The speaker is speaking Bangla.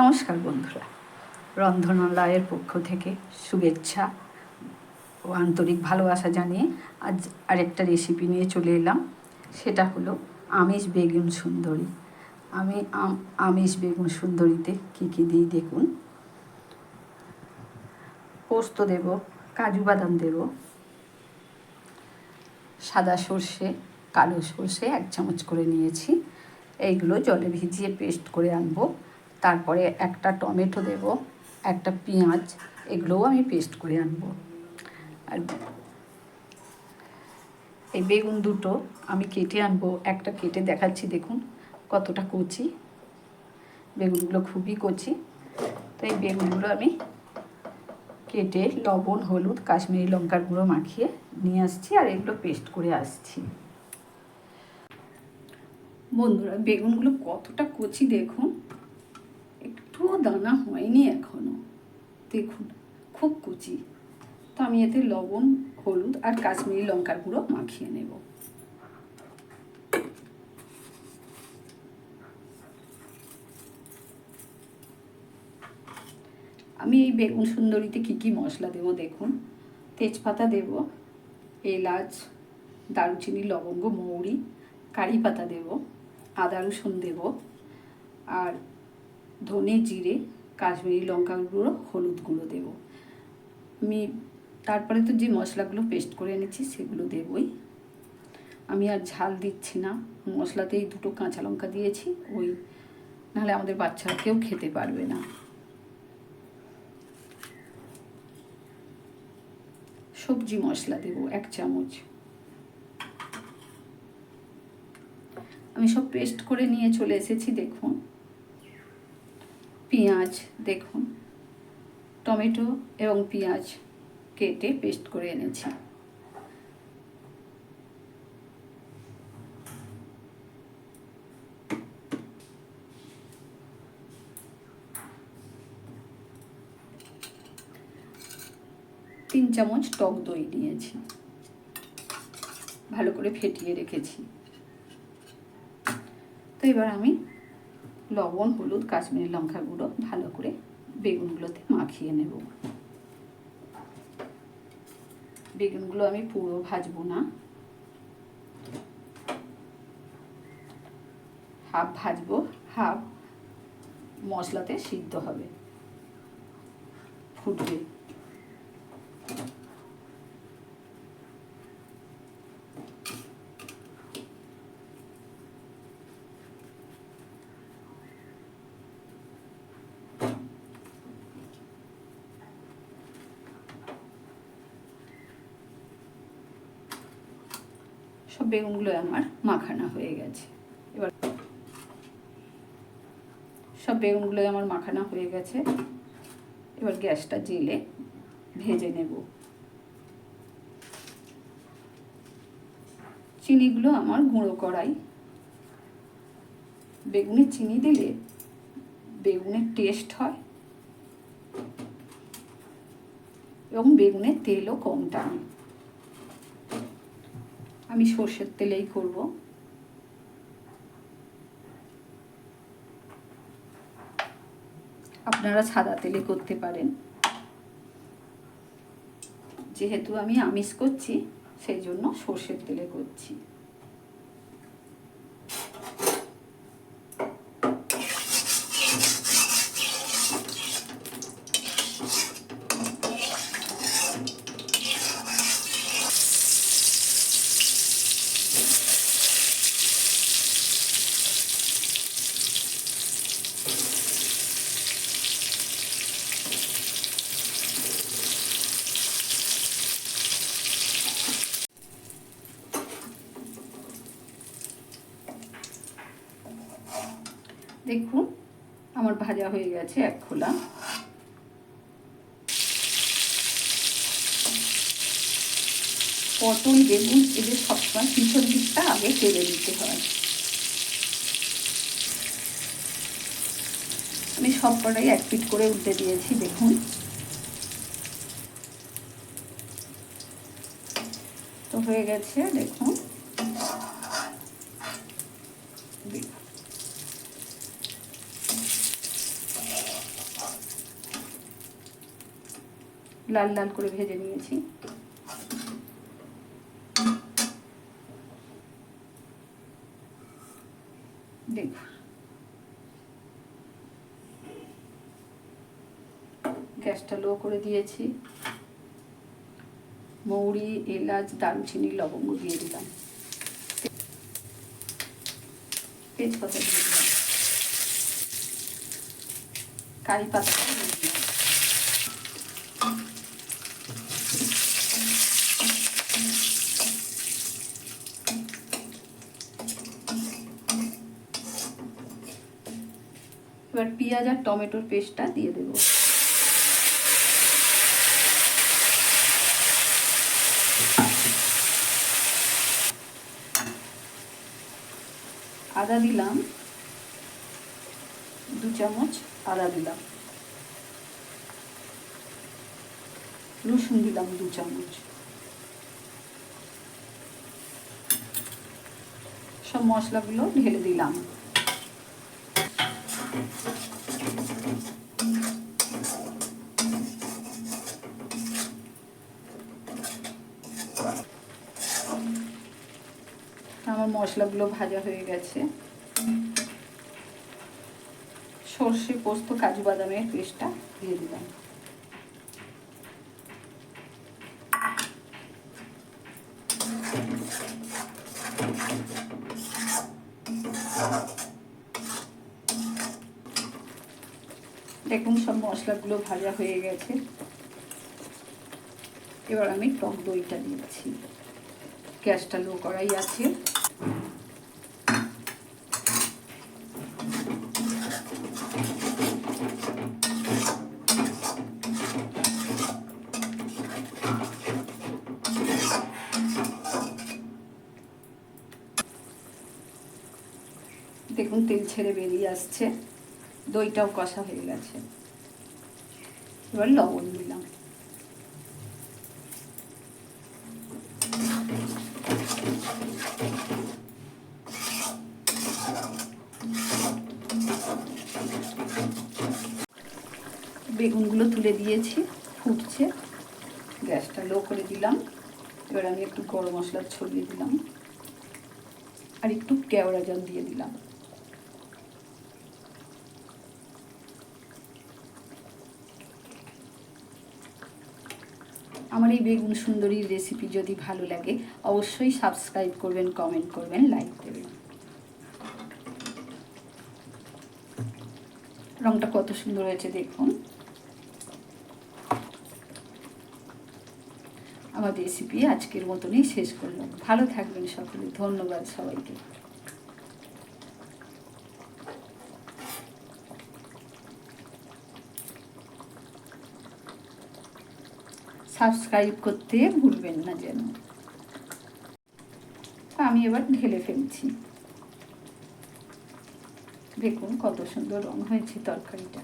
নমস্কার বন্ধুরা। রন্ধনালয়ের পক্ষ থেকে শুভেচ্ছা ও আন্তরিক ভালোবাসা জানিয়ে আজ আরেকটা রেসিপি নিয়ে চলে এলাম। সেটা হলো আমিষ বেগুন সুন্দরী। আমি আমিষ বেগুন সুন্দরীতে কী কী দিই দেখুন। পোস্ত দেব, কাজু বাদাম দেব, সাদা সর্ষে, কালো সর্ষে এক চামচ করে নিয়েছি। এইগুলো জলে ভিজিয়ে পেস্ট করে আনব। তারপরে একটা টমেটো দেব, একটা পেঁয়াজ, এগুলোও আমি পেস্ট করে আনব। আর এই বেগুন দুটো আমি কেটে আনব, একটা কেটে দেখাচ্ছি, দেখুন কতটা কচি। বেগুনগুলো খুবই কচি। তো এই বেগুনগুলো আমি কেটে লবণ, হলুদ, কাশ্মীরি লঙ্কার গুঁড়ো মাখিয়ে নিয়ে আসছি আর এগুলো পেস্ট করে আসছি। বন্ধুরা, বেগুনগুলো কতটা কচি দেখুন। একটুও দানা হয়নি এখনও। দেখুন, খুব কুচি। তো আমি এতে লবণ, হলুদ আর কাশ্মীরি লঙ্কার গুঁড়ো মাখিয়ে নেব। আমি এই বেগুন সুন্দরীতে কী কী মশলা দেবো দেখুন। তেজপাতা দেব, এলাচ, দারুচিনি, লবঙ্গ, মৌরি, কারি পাতা দেব, আদা রসুন দেব, আর ধনে জিরে, কাশ্মীরি লঙ্কা গুঁড়ো, হলুদ গুঁড়ো দেবো। আমি তারপরে তো যে মশলাগুলো পেস্ট করে এনেছি সেগুলো দেবই। আমি আর ঝাল দিচ্ছি না। মশলাতেই দুটো কাঁচা লঙ্কা দিয়েছি, ওই নাহলে আমাদের বাচ্চারা কেউ খেতে পারবে না। সবজি মশলা দেব, এক চামচ। আমি সব পেস্ট করে নিয়ে চলে এসেছি, দেখুন। পেঁয়াজ দেখুন। টমেটো এবং পেঁয়াজ কেটে পেস্ট করে এনেছি। তিন চামচ টক দই নিয়েছি। ভালো করে ফেটিয়ে রেখেছি। তো এবার আমি লবণ, হলুদ, কাশ্মীরি লঙ্কা গুঁড়ো ভালো করে বেগুনগুলোতে মাখিয়ে নেব। বেগুনগুলো আমি পুরো ভাজবো না। হাফ ভাজবো, হাফ মশলাতে সিদ্ধ হবে। ফুটবে। সব বেগুনগুলো আমার মাখানা হয়ে গেছে। এবার সব বেগুনগুলো আমার মাখানা হয়ে গেছে। এবার গ্যাসটা জেলে ভেজে নেব। চিনিগুলো আমার গুঁড়ো করাই। বেগুনে চিনি দিলে বেগুনের টেস্ট হয়। এবং বেগুনের তেলও কম টানে আমি সর্ষের তেলেই করব। আপনারা সাদা তেলে করতে পারেন। যেহেতু আমি আমিষ করছি, সেই জন্য সর্ষের তেলে করছি। দেখুন, আমার ভাজা হয়ে গেছে এক খোলা। পটল, বেগুন, এদের সবসময় পিছন দিকটা আগে তেলে দিতে হয়। আমি সব কটাই এক পিট করে উল্টে দিয়েছি, দেখুন। তো হয়ে গেছে, দেখুন। লাল লাল করে ভেজে নিয়েছি। দেখুন। গ্যাসটা লো করে দিয়েছি। মৌরি, এলাচ, দারুচিনি, লবঙ্গ দিয়ে দিলাম। তেজপাতা দিয়ে দিলাম। কারি পাতা এবার পেঁয়াজ আর টমেটোর পেস্টটা দিয়ে দেবো। আদা দিলাম, দু চামচ আদা দিলাম। রসুন দিলাম দু চামচ। সব মশলাগুলো ঢেলে দিলাম। আমার মশলাগুলো ভাজা হয়ে গেছে। সর্ষে পোস্ত কাজু বাদামের পেস্টটা দিয়ে দিলাম। দেখুন সব মশলাগুলো ভাজা হয়ে গেছে। এবার আমি টক দইটা দিচ্ছি। গ্যাসটা লো করাই আছে। দেখুন তেল ছেড়ে বেরিয়ে আসছে। দইটাও কষা হয়ে গেছে। এবার লবণ দিলাম। বেগুনগুলো তুলে দিয়েছি, ফুটছে। গ্যাসটা লো করে দিলাম। এবার আমি একটু গরম মশলা ছড়িয়ে দিলাম। আর একটু কেওড়া জল দিয়ে দিলাম। আমার এই বেগুন সুন্দরীর রেসিপি যদি ভালো লাগে, অবশ্যই সাবস্ক্রাইব করবেন কমেন্ট করবেন লাইক দেবেন। রংটা কত সুন্দর হয়েছে দেখুন। আমার রেসিপি আজকের মতনই শেষ করলাম। ভালো থাকবেন সকলে। ধন্যবাদ সবাইকে। সাবস্ক্রাইব করতে ভুলবেন না যেন। আমি এবার ঢেলে ফেলছি। দেখুন কত সুন্দর রং হয়েছে তরকারিটা।